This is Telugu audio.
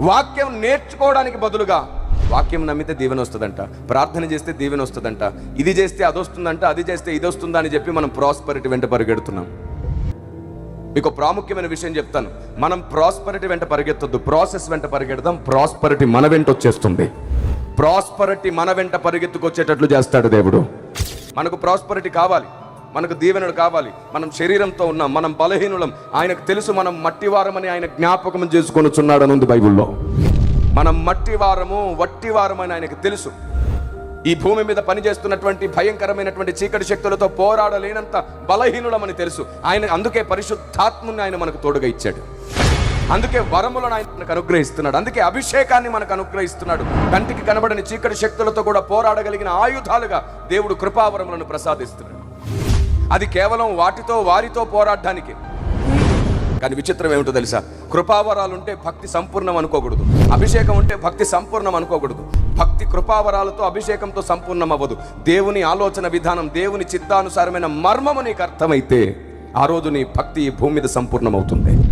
వాక్యం నేర్చుకోవడానికి బదులుగా వాక్యం నమ్మితే దీవెన వస్తుందంట. ప్రార్థన చేస్తే దీవెన వస్తుందంట. ఇది చేస్తే అది వస్తుందంట అది చేస్తే ఇది వస్తుందా అని చెప్పి మనం ప్రాస్పరిటీ వెంట పరిగెడుతున్నాం. మీకు ప్రాముఖ్యమైన విషయం చెప్తాను. మనం ప్రాస్పరిటీ వెంట పరిగెత్తొద్దు. ప్రాసెస్ వెంట పరిగెడదాం. ప్రాస్పరిటీ మన వెంట వచ్చేస్తుంది. ప్రాస్పరిటీ మన వెంట పరిగెత్తుకొచ్చేటట్లు చేస్తాడు దేవుడు. మనకు ప్రాస్పరిటీ కావాలి. మనకు దీవెనలు కావాలి. మనం శరీరంతో ఉన్నాం మనం బలహీనులం. ఆయనకు తెలుసు మనం మట్టివారమని ఆయన జ్ఞాపకం చేసుకొనిచున్నాడు అని ఉంది బైబిల్లో. మనం మట్టివారము వట్టివారమని ఆయనకు తెలుసు. ఈ భూమి మీద పనిచేస్తున్నటువంటి భయంకరమైనటువంటి చీకటి శక్తులతో పోరాడలేనంత బలహీనులమని తెలుసు. ఆయన అందుకే పరిశుద్ధాత్ముని ఆయన మనకు తోడుగా ఇచ్చాడు. అందుకే వరములను ఆయన మనకు అనుగ్రహిస్తున్నాడు. అందుకే అభిషేకాన్ని మనకు అనుగ్రహిస్తున్నాడు. కంటికి కనబడని చీకటి శక్తులతో కూడా పోరాడగలిగిన ఆయుధాలుగా దేవుడు కృపావరములను ప్రసాదిస్తున్నాడు. అది కేవలం వాటితో వారితో పోరాడడానికి. కానీ విచిత్రం ఏమిటో తెలుసా? కృపావరాలు ఉంటే భక్తి సంపూర్ణం అనుకోకూడదు. అభిషేకం ఉంటే భక్తి సంపూర్ణం అనుకోకూడదు. భక్తి కృపావరాలతో అభిషేకంతో సంపూర్ణం అవ్వదు. దేవుని ఆలోచన విధానం దేవుని చిత్తానుసారమైన మర్మము నీకు అర్థమైతే ఆ రోజు నీ భక్తి ఈ భూమి మీద సంపూర్ణమవుతుంది.